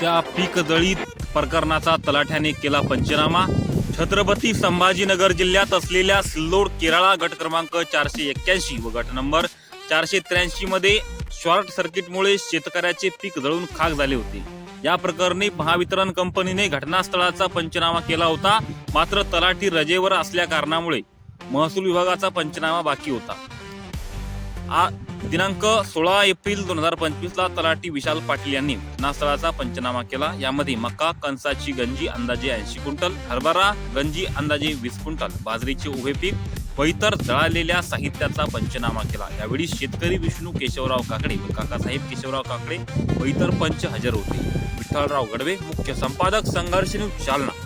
त्या पीक जळीत प्रकरणाचा तलाठ्याने केला पंचनामा. छत्रपती संभाजीनगर जिल्ह्यात असलेल्या सिल्लोड केरळा गट क्रमांक चारशे एक्क्याऐंशी व गट नंबर चारशे त्र्याऐंशी मध्ये शॉर्ट सर्किटमुळे शेतकऱ्याचे पीक जळून खाक झाले होते. या प्रकरणी महावितरण कंपनीने घटनास्थळाचा पंचनामा केला होता. मात्र तलाठी रजेवर असल्या कारणामुळे महसूल विभागाचा पंचनामा बाकी होता. आ दिनांक सोळा एप्रिल दोन हजार पंचवीसला तलाठी विशाल पाटील यांनी घटनास्थळाचा पंचनामा केला. यामध्ये मका कणसाची गंजी अंदाजे ऐंशी क्विंटल हरभरा गंजी अंदाजे वीस क्विंटल बाजरीचे उभे पीक व इतर जळालेल्या साहित्याचा पंचनामा केला. यावेळी शेतकरी विष्णू केशवराव काकडे व काकासाहेब केशवराव काकडे व इतर पंच हजर होते. विठ्ठलराव गडवे मुख्य संपादक संघर्ष न्यूज जालना.